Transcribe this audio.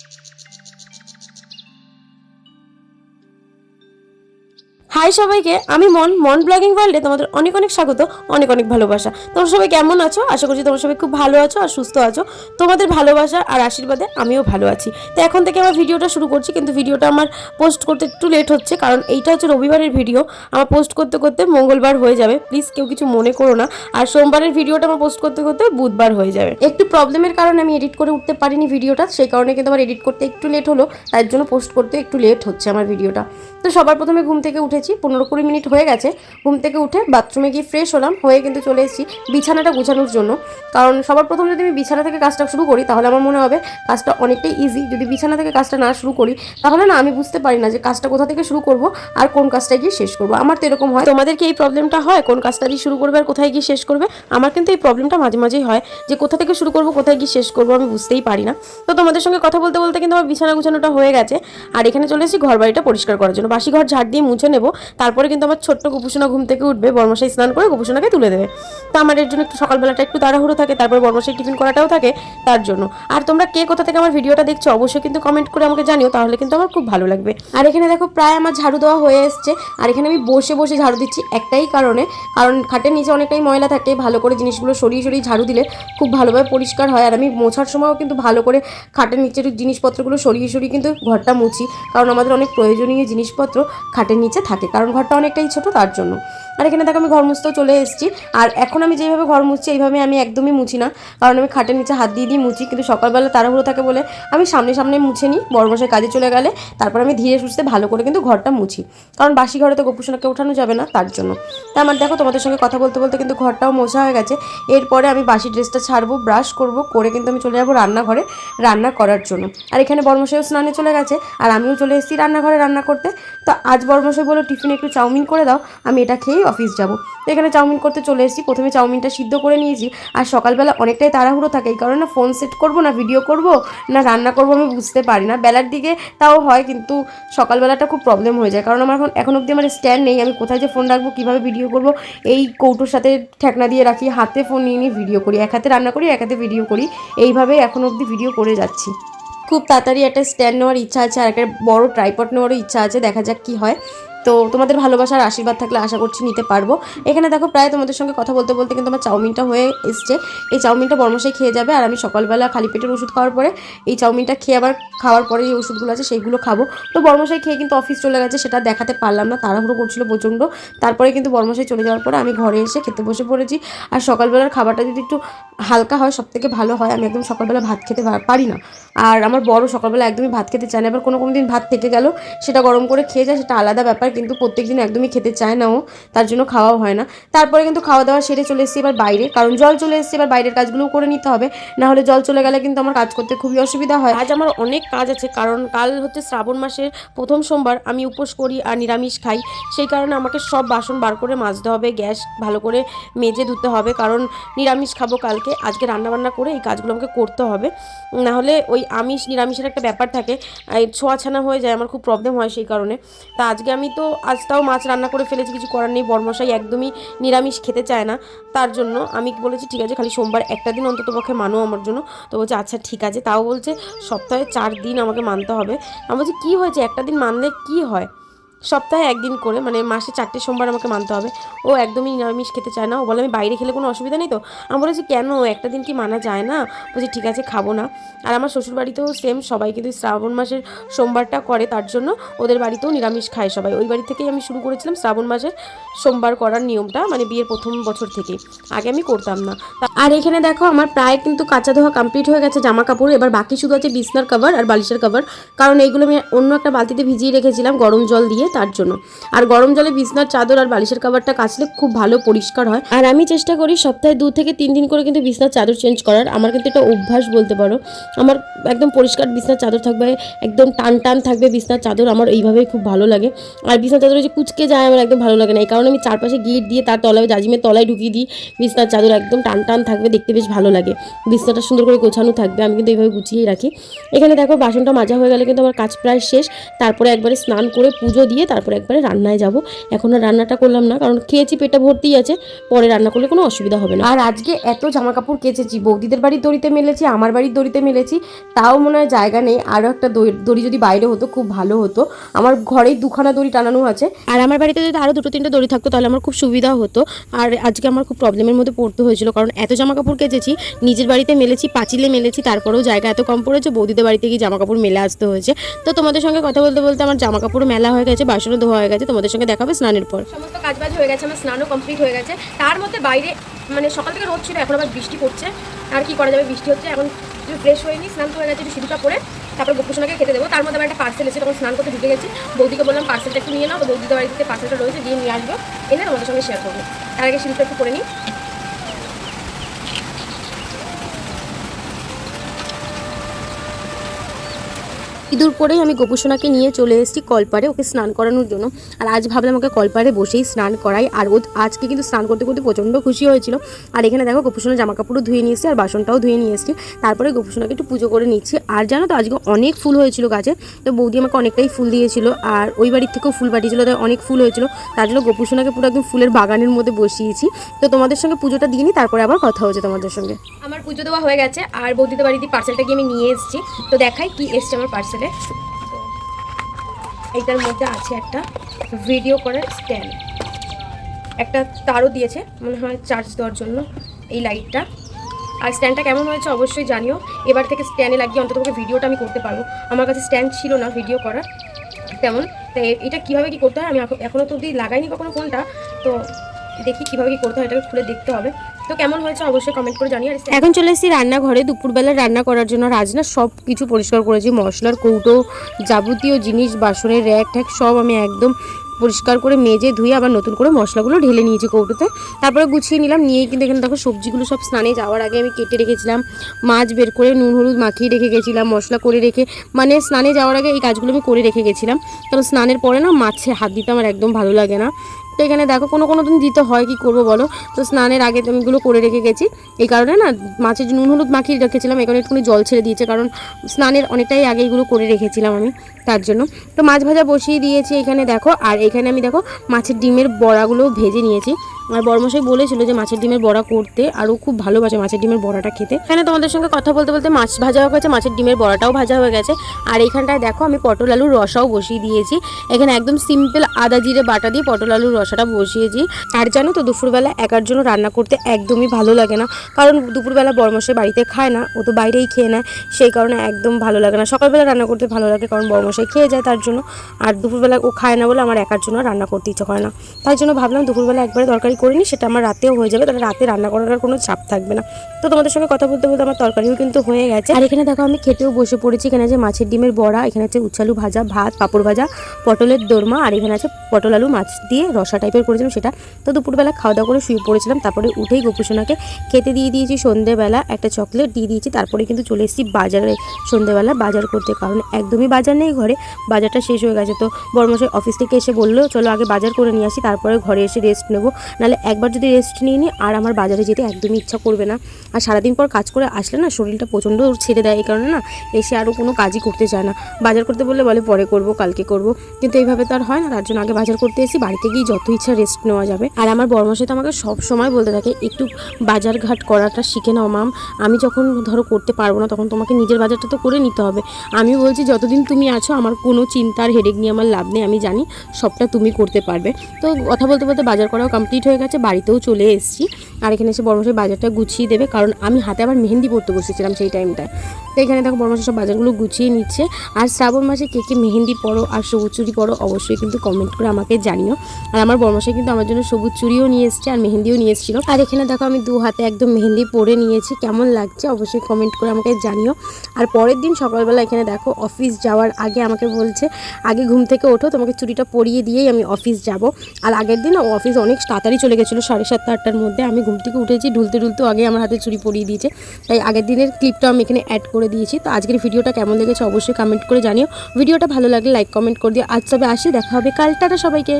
Thank you. High সবাইকে, আমি মন মন ব্লগিং ওয়ার্ল্ডে তোমাদের অনেক অনেক স্বাগত, অনেক অনেক ভালোবাসা। তোমরা সবাই কেমন আছো? আশা করছি তোমরা সবাই খুব ভালো আছো আর সুস্থ আছো। তোমাদের ভালোবাসা আর আশীর্বাদে আমিও ভালো আছি। তো এখন থেকে আমার ভিডিওটা শুরু করছি, কিন্তু ভিডিওটা আমার পোস্ট করতে একটু লেট হচ্ছে, কারণ এইটা হচ্ছে রবিবারের ভিডিও আমার পোস্ট করতে করতে মঙ্গলবার হয়ে যাবে। প্লিজ কেউ কিছু মনে করো না। আর সোমবারের ভিডিওটা আমার পোস্ট করতে করতে বুধবার হয়ে যাবে। একটু প্রবলেমের কারণে আমি এডিট করে উঠতে পারিনি ভিডিওটা সেই কারণে কিন্তু আমার এডিট করতে একটু লেট হলো, তার জন্য পোস্ট করতে একটু লেট হচ্ছে আমার ভিডিওটা তো সবার প্রথমে ঘুম থেকে উঠেছি। পনেরো কুড়ি মিনিট হয়ে গেছে। ঘুম থেকে উঠে বাথরুমে গিয়ে ফ্রেশ হলাম, হয়ে কিন্তু চলে এসেছি বিছানাটা গোছানোর জন্য। কারণ সবার প্রথম যদি আমি বিছানা থেকে কাজটা শুরু করি, তাহলে আমার মনে হবে কাজটা অনেকটাই ইজি যদি বিছানা থেকে কাজটা না শুরু করি, তাহলে না আমি বুঝতে পারি না যে কাজটা কোথা থেকে শুরু করব আর কোন কাজটা গিয়ে শেষ করব। আমার তো এরকম হয়। তোমাদের কি এই প্রবলেমটা হয়? কোন কাজটা দিয়ে শুরু করবে আর কোথায় গিয়ে শেষ করবে? আমার কিন্তু এই প্রবলেমটা মাঝে মাঝেই হয় যে কোথা থেকে শুরু করব, কোথায় গিয়ে শেষ করব আমি বুঝতেই পারি না। তো তোমাদের সঙ্গে কথা বলতে বলতে কিন্তু আমার বিছানা গুছানোটা হয়ে গেছে। আর এখানে চলে এসেছি ঘর বাড়িটা পরিষ্কার করার জন্য। বাসি ঘর ঝাড় দিয়ে মুছে নেব। তারপরে কিন্তু আমার ছোট্ট গোপুসোনা ঘুম থেকে উঠবে বর্মশাই স্নান করে গোপুসোনাকে তুলে দেবে। তো আমার এর জন্য একটু সকালবেলাটা একটু তাড়াহুড়ো থাকে, তারপরে বর্মশাই টিফিন করাটাও থাকে, তার জন্য। আর তোমরা কে কোথা থেকে আমার ভিডিওটা দেখছ, অবশ্যই কিন্তু কমেন্ট করে আমাকে জানিও, তাহলে কিন্তু আমার খুব ভালো লাগবে। আর এখানে দেখো প্রায় আমার ঝাড়ু দেওয়া হয়ে এসছে, আর এখানে আমি বসে বসে ঝাড়ু দিচ্ছি একটাই কারণে, কারণ খাটের নিচে অনেকটাই ময়লা থাকে, ভালো করে জিনিসগুলো সরিয়ে সরিয়ে ঝাড়ু দিলে খুব ভালোভাবে পরিষ্কার হয়। আর আমি মোছার সময়ও কিন্তু ভালো করে খাটের নিচের জিনিসপত্রগুলো সরিয়ে সরিয়ে কিন্তু ঘরটা মুছি, কারণ আমাদের অনেক প্রয়োজনীয় জিনিসপত্র খাটের নিচে থাকে। কারণ ঘরটা অনেকটাই ছোট তার জন্য। আর এখানে দেখো আমি ঘর মুছতেও চলে এসেছি। আর এখন আমি যেভাবে ঘর মুছছি, এইভাবে আমি একদমই মুছি না। কারণ আমি খাটের নিচে হাত দিয়ে দিয়ে মুছি, কিন্তু সকালবেলা তাড়াহুড়ো থাকে বলে আমি সামনে সামনে মুছে নিই। বড়মশাই কাজে চলে গেলে তারপর আমি ধীরে সুস্থে ভালো করে কিন্তু ঘরটা মুছি। কারণ বাসি ঘরে তো গোপুসোনাকে ওঠানো যাবে না তার জন্য। তা আমার দেখো তোমাদের সঙ্গে কথা বলতে বলতে কিন্তু ঘরটাও মোছা হয়ে গেছে। এরপরে আমি বাসি ড্রেসটা ছাড়বো, ব্রাশ করব, করে কিন্তু আমি চলে যাব রান্নাঘরে রান্না করার জন্য। আর এখানে বর্মশাইও স্নানে চলে গেছে, আর আমিও চলে এসেছি রান্নাঘরে রান্না করতে। তো আজ বর্মশাই বলো টিফিনে একটু চাউমিন করে দাও, আমি এটা খেয়েই অফিস যাব। তো এখানে চাউমিন করতে চলে এসেছি। প্রথমে চাউমিনটা সিদ্ধ করে নিয়েছি। আর সকালবেলা অনেকটাই তাড়াহুড়ো থাকে। এই কারণে ফোন সেট করব না ভিডিও করব না রান্না করব আমি বুঝতে পারি না। বেলার দিকে তাও হয়, কিন্তু সকালবেলাটা খুব প্রবলেম হয়ে যায়। কারণ আমার এখন এখন অবধি আমার স্ট্যান্ড নেই। আমি কোথায় যে ফোন রাখব, কীভাবে ভিডিও করব, এই কৌটোর সাথে ঠেকনা দিয়ে রাখি। হাতে ফোন নিয়ে নিয়ে ভিডিও করি। এক হাতে রান্না করি, এক হাতে ভিডিও করি। এইভাবেই এখন অবধি ভিডিও করে যাচ্ছি। খুব তাড়াতাড়ি একটা স্ট্যান্ড নেওয়ার ইচ্ছা আছে। আর একটা বড় ট্রাইপড নেওয়ারও ইচ্ছা আছে। দেখা যাক কী হয়। তো তোমাদের ভালোবাসার আশীর্বাদ থাকলে আশা করছি নিতে পারব। এখানে দেখো প্রায় তোমাদের সঙ্গে কথা বলতে বলতে কিন্তু আমার চাউমিনটা হয়ে এসছে। এই চাউমিনটা বর্মশাই খেয়ে যাবে আর আমি সকালবেলা খালি পেটের ওষুধ খাওয়ার পরে এই চাউমিনটা খেয়ে আবার খাওয়ার পরে যে ওষুধগুলো আছে সেইগুলো খাব। তো বর্মশাই খেয়ে কিন্তু অফিস চলে গেছে, সেটা দেখাতে পারলাম না, তাড়াহুড়ো করছিল প্রচণ্ড। তারপরে কিন্তু বর্মশাই চলে যাওয়ার পরে আমি ঘরে এসে খেতে বসে পড়েছি। আর সকালবেলার খাবারটা যদি একটু হালকা হয় সব থেকে ভালো হয়, আমি একদম সকালবেলা ভাত খেতে পারি না। আর আমার বড় সকালবেলা একদমই ভাত খেতে চায় না, এবার কোনো কোনো দিন ভাত থেকে গেল, সেটা গরম করে খেয়ে যায়, সেটা আলাদা ব্যাপার। কিন্তু প্রত্যেক দিন একদমই খেতে চায় না ও, তার জন্য খাওয়াও হয় না। তারপরে কিন্তু খাওয়া দাওয়া সেরে চলে এসেছি এবার বাইরে, কারণ জল চলে এসেছে, এবার বাইরের কাজগুলোও করে নিতে হবে। না হলে জল চলে গেলে কিন্তু আমার কাজ করতে খুবই অসুবিধা হয়। আজ আমার অনেক কাজ আছে, কারণ কাল হচ্ছে শ্রাবণ মাসের প্রথম সোমবার আমি উপোস করি আর নিরামিষ খাই। সেই কারণে আমাকে সব বাসন বার করে মাজতে হবে, গ্যাস ভালো করে মেজে ধুতে হবে, কারণ নিরামিষ খাব কালকে। আজকে রান্নাবান্না করে এই কাজগুলো আমাকে করতে হবে। না হলে ওই আমিষ নিরামিষের একটা ব্যাপার থাকে ছোঁয়াছানা হয়ে যায়, আমার খুব প্রবলেম হয় সেই কারণে। তা আজকে আমি তো আজ তাও মাছ রান্না করে ফেলেছি, কিছু করার নেই। বর্মশাই একদমই নিরামিষ খেতে চায় না। তার জন্য আমি বলেছি, ঠিক আছে, খালি সোমবার একটা দিন অন্তত পক্ষে মানো আমার জন্য। তো বলছে আচ্ছা ঠিক আছে। তাও বলছে, সপ্তাহে চার দিন আমাকে মানতে হবে। আমি বলছি, কী হয়েছে? একটা দিন মানলে কি হয়? সপ্তাহে একদিন করে মানে মাসে চারটে সোমবার আমাকে মানতে হবে। ও একদমই নিরামিষ খেতে চায় না। ও বলে, আমি বাইরে খেলে কোনো অসুবিধা নেই তো? আমি বলেছি, কেন? একটা দিন কি মানা যায় না? বলছি, ঠিক আছে, খাব না। আর আমার শ্বশুর বাড়িতেও সেম সবাই কিন্তু শ্রাবণ মাসের সোমবারটা করে, তার জন্য ওদের বাড়িতেও নিরামিষ খায় সবাই। ওই বাড়ি থেকেই আমি শুরু করেছিলাম শ্রাবণ মাসের সোমবার করার নিয়মটা মানে বিয়ের প্রথম বছর থেকে। আগে আমি করতাম না। আর এখানে দেখো, আমার প্রায় কিন্তু কাঁচা ধোয়া কমপ্লিট হয়ে গেছে জামা কাপড় এবার বাকি শুধু আছে বিছনার কভার আর বালিশের কভার কারণ এইগুলো আমি অন্য একটা বালতিতে ভিজিয়ে রেখেছিলাম, গরম জল দিয়ে। তার জন্য। আর গরম জলে বিছনার চাদর আর বালিশের কভারটা কাচলে খুব ভালো পরিষ্কার হয়। আর আমি চেষ্টা করি সপ্তাহে দু থেকে তিন দিন করে কিন্তু বিছনার চাদর চেঞ্জ করার। আমার কিন্তু এটা অভ্যাস বলতে পারো। আমার একদম পরিষ্কার বিছনার চাদর থাকবে, একদম টান টান থাকবে বিছনার চাদর। আমার এইভাবেই খুব ভালো লাগে। আর বিছনার চাদর যে কুচকে যায় আমার একদম ভালো লাগে না। এই কারণে আমি চারপাশে গিট দিয়ে তার তলায়, জাজিমের তলায় ঢুকিয়ে দিই। বিছনার চাদর একদম টান টান থাকবে, দেখতে বেশ ভালো লাগে। বিছনাটা সুন্দর করে গোছানো থাকবে, আমি কিন্তু এইভাবে গুছিয়েই রাখি। এখানে দেখো বাসনটা মাজা হয়ে গেলে কিন্তু আমার কাজ প্রায় শেষ। তারপরে একবারে স্নান করে পুজো দিয়ে দিয়ে তারপর একবারে রান্নায় যাব। এখন আর রান্নাটা করলাম না কারণ খেয়েছি পেটটা ভর্তিই আছে পরে রান্না করলে কোনো অসুবিধা হবে না। আর আজকে এত জামা কাপড় কেচেছি বৌদিদের বাড়ির দড়িতে মেলেছি আমার বাড়ির দড়িতে মেলেছি তাও মনে হয় জায়গা নেই। আরও একটা দড়ি দড়ি যদি বাইরে হতো খুব ভালো হতো। আমার ঘরেই দুখানা দড়ি টানানো আছে। আর আমার বাড়িতে যদি আরও দুটো তিনটে দড়ি থাকতো তাহলে আমার খুব সুবিধা হতো। আর আজকে আমার খুব প্রবলেমের মধ্যে পড়তে হয়েছিল কারণ এত জামা কাপড় কেচেছি নিজের বাড়িতে মেলেছি পাঁচিলে মেলেছি তারপরেও জায়গা এত কম পড়েছে বৌদিদের বাড়িতে গিয়ে জামা কাপড় মেলে আসতে হয়েছে। তো তোমাদের সঙ্গে কথা বলতে বলতে আমার জামা কাপড় মেলা হয়ে গেছে বাসনও ধোয়া হয়ে গেছে, তোমাদের সঙ্গে দেখাবে স্নানের পর। সমস্ত কাজবাজ হয়ে গেছে, আমার স্নানও কমপ্লিট হয়ে গেছে। তার মধ্যে বাইরে মানে সকাল থেকে রোদ ছিল, এখন আবার বৃষ্টি পড়ছে। আর কি করা যাবে, বৃষ্টি হচ্ছে, এখন একটু ফ্রেশ হয়ে নিই, স্নান হয়ে গেছে, একটু সিঁদুরটা পরে তারপর গোপুসোনাকে খেতে দেবো। তার মধ্যে আমার একটা পার্সেল এসে তখন স্নান করতে ঢুকে গেছি। বৌদিকে বললাম পার্সেলটা একটু নিয়ে নাও। বৌদিদের বাড়িতে পার্সেলটা রয়েছে, দিয়ে নিয়ে আসব। এনে তোমাদের সঙ্গে শেয়ার করব। তার আগে সিঁদুরটা একটু করে নিই। ইঁদুর করেই আমি গোপুসোনাকে নিয়ে চলে এসেছি কলপারে ওকে স্নান করানোর জন্য। আর আজ ভাবলাম ওকে কলপারে বসেই স্নান করাই। আর ও আজকে কিন্তু স্নান করতে করতে প্রচণ্ড খুশি হয়েছিল। আর এখানে দেখো গোপুসোনা জামা কাপড়ও ধুয়ে নিয়ে আর বাসনটাও ধুয়ে নিয়ে এসেছি। তারপরে গোপুসোনাকে একটু পুজো করে নিচ্ছি। আর জানো তো আজকে অনেক ফুল হয়েছিল গাছে। তো বৌদি আমাকে অনেকটাই ফুল দিয়েছিল। আর ওই বাড়ির থেকেও ফুল পাঠিয়েছিল, তাই অনেক ফুল হয়েছিল। তার জন্য গোপুসোনাকে পুরো একদম ফুলের বাগানের মধ্যে বসিয়েছি। তো তোমাদের সঙ্গে পুজোটা দিয়ে নিই, তারপরে আবার কথা হচ্ছে তোমাদের সঙ্গে। আমার পুজো দেওয়া হয়ে গেছে। আর বৌদিদের বাড়িতে পার্সেলটা গিয়ে আমি নিয়ে এসেছি। তো দেখাই কি এসছে আমার পার্সেলে এইটার মধ্যে আছে একটা ভিডিও করার স্ট্যান্ড একটা তারও দিয়েছে, মনে হয় চার্জ দেওয়ার জন্য এই লাইটটা আর স্ট্যান্ডটা কেমন হয়েছে অবশ্যই জানিও। এবার থেকে স্ট্যান্ডে লাগিয়ে অন্তত ভিডিওটা আমি করতে পারব। আমার কাছে স্ট্যান্ড ছিল না ভিডিও করার, তেমন। তাই এটা কীভাবে কী করতে হয় আমি এখন- এখনও তো অব্দি লাগাইনি কখনো ফোনটা তো দেখি কীভাবে কী করতে হয়, এটাকে খুলে দেখতে হবে। তো কেমন হয়েছে অবশ্যই কমেন্ট করে আর এখন চলে এসেছি রান্নাঘরে, দুপুরবেলা রান্না করার জন্য রাজনা, সব কিছু পরিষ্কার করেছি, মশলার কৌটো, যাবতীয় জিনিস, বাসনের র্যাক ট্যাক সব আমি একদম পরিষ্কার করে মেজে ধুয়ে আবার নতুন করে মশলাগুলো ঢেলে নিয়েছি কৌটোতে। তারপরে গুছিয়ে নিলাম নিয়ে কিন্তু এখানে দেখো সবজিগুলো সব স্নানে যাওয়ার আগে আমি কেটে রেখেছিলাম, মাছ বের করে নুন, হলুদ মাখিয়ে রেখে গেছিলাম, মশলা করে রেখে মানে স্নানে যাওয়ার আগে এই কাজগুলো আমি করে রেখে গেছিলাম। কারণ স্নানের পরে না মাছে হাত দিতে আমার একদম ভালো লাগে না। তো এখানে দেখো কোনো কোনো দিন দিতে হয়, কি করব বলো? তো স্নানের আগে তো আমি এগুলো করে রেখে গেছি। এই কারণে না, মাছের নুন, হলুদ মাখিয়ে রেখেছিলাম, এখানে একটুখানি জল ছেড়ে দিয়েছে, কারণ স্নানের অনেকটাই আগে এগুলো করে রেখেছিলাম আমি তার জন্য। তো মাছ ভাজা বসিয়ে দিয়েছি এখানে দেখো, আর এখানে আমি দেখো মাছের ডিমের বড়াগুলো ভেজে নিয়েছি। আর বর্মশাই বলেছিল যে মাছের ডিমের বড়া করতে আরও খুব ভালোবাসে মাছের ডিমের বড়াটা খেতে। এখানে তোমাদের সঙ্গে কথা বলতে বলতে মাছ ভাজা হয়ে গেছে, মাছের ডিমের বড়াটাও ভাজা হয়ে গেছে। আর এইখানটায় দেখো আমি পটল আলুর রসাও বসিয়ে দিয়েছি। এখানে একদম সিম্পল আদা জিরে বাটা দিয়ে পটল আলুর রসাটা বসিয়েছি আর জানো তো, দুপুরবেলা একার জন্য রান্না করতে একদমই ভালো লাগে না। কারণ দুপুরবেলা বর্মশাই বাড়িতে খায় না, ও তো বাইরেই খেয়ে নেয়, সেই কারণে একদম ভালো লাগে না। সকালবেলা রান্না করতে ভালো লাগে, কারণ বর্মশাই খেয়ে যায় তার জন্য। আর দুপুরবেলা ও খায় না বলে আমার একার জন্য রান্না করতে ইচ্ছে করে না। তাই জন্য ভাবলাম দুপুরবেলা একবারে তরকারি করে নিই, সেটা আমার রাতেও হয়ে যাবে, তাহলে রাতে রান্না করার কোনো চাপ থাকবে না। তো তোমাদের সঙ্গে কথা বলতে বলতে আমার তরকারিও কিন্তু হয়ে গেছে। আর এখানে দেখো, আমি খেতেও বসে পড়েছি। এখানে আছে মাছের ডিমের বড়া, এখানে আছে উচ্ছালু ভাজা, ভাত, পাঁপড় ভাজা, পটলের দোরমা, আর এখানে আছে পটল আলু মাছ দিয়ে রসা টাইপের করেছিলাম সেটা। তো দুপুরবেলা খাওয়া দাওয়া করে শুয়ে পড়েছিলাম, তারপরে উঠেই গোপুসোনাকে খেতে দিয়ে দিয়েছি সন্ধেবেলা একটা চকলেট দিয়ে দিয়েছি, তারপরে কিন্তু চলে এসেছি বাজারে সন্ধেবেলা বাজার করতে, কারণ একদমই বাজার নেই ঘরে, বাজারটা শেষ হয়ে গেছে। তো বড়মশাই অফিস থেকে এসে বলল, চলো আগে বাজার করে নিয়ে আসি, তারপরে ঘরে এসে রেস্ট নেব। নাহলে একবার যদি রেস্ট নিয়ে নিই আর আমার বাজারে যেতে একদমই ইচ্ছা করবে না। আর সারাদিন পর কাজ করে আসলে না, শরীরটা প্রচণ্ড ছেড়ে দেয়, এই কারণে না এসে আরও কোনো কাজই করতে চায় না। বাজার করতে বললে বলে, পরে করব, কালকে করব। কিন্তু এইভাবে তো আর হয় না, তার জন্য আগে বাজার করতে এসে বাড়িতে গিয়ে যত ইচ্ছা রেস্ট নেওয়া যাবে। আর আমার বর্মশাই তো আমাকে সব সময় বলতে থাকে, একটু বাজার ঘাট করাটা শিখে নাও মাম আমি যখন ধরো করতে পারব না, তখন তোমাকে নিজের বাজারটা তো করে নিতে হবে। আমি বলছি, যতদিন তুমি আছো, আমার কোনো চিন্তার হেডেক নিয়ে, আমার লাভ নেই। আমি জানি সবটা তুমি করতে পারবে। তো কথা বলতে বলতে বাজার করাও কমপ্লিট হয়ে গেছে, বাড়িতেও চলে এসেছি। আর এখানে এসে বর্মশাই বাজারটা গুছিয়ে দেবে, কারণ আমি হাতে আবার মেহেন্দি পড়তে বসেছিলাম সেই টাইমটায়। তো এখানে দেখো বর্মশাই সব বাজারগুলো গুছিয়ে নিচ্ছে। আর শ্রাবণ মাসে কে কে মেহেন্দি পড়ো আর সবুজ চুরি পরো, অবশ্যই কিন্তু কমেন্ট করে আমাকে জানিও। আর আমার বর্মশাই কিন্তু আমার জন্য সবুজ চুড়িও নিয়ে এসছে আর মেহেন্দিও নিয়ে এসেছিল। আর এখানে দেখো আমি দু হাতে একদম মেহেন্দি পরে নিয়েছি, কেমন লাগছে অবশ্যই কমেন্ট করে আমাকে জানিও। আর পরের দিন সকালবেলা এখানে দেখো অফিস যাওয়ার আগে আমাকে বলছে, আগে ঘুম থেকে ওঠো, তোমাকে চুড়িটা পরিয়ে দিয়েই আমি অফিস যাব। আর আগের দিন অফিস অনেক তাড়াতাড়ি চলে গেছিল, সাড়ে সাতটা, আটটার মধ্যে। আমি ঘুম থেকে উঠেছি, ঢুলতে ঢুলতে আগে আমার হাতে চুড়ি পরিয়ে দিয়েছে। তাই আগের দিনের ক্লিপটা আমি এখানে অ্যাড করে দিয়েছি। তো আজকের ভিডিওটা কেমন লেগেছে অবশ্যই কমেন্ট করে জানিও। ভিডিওটা ভালো লাগলে লাইক কমেন্ট করে দিও। আজ তবে আসি, দেখা হবে। কাল, টাটা সবাইকে।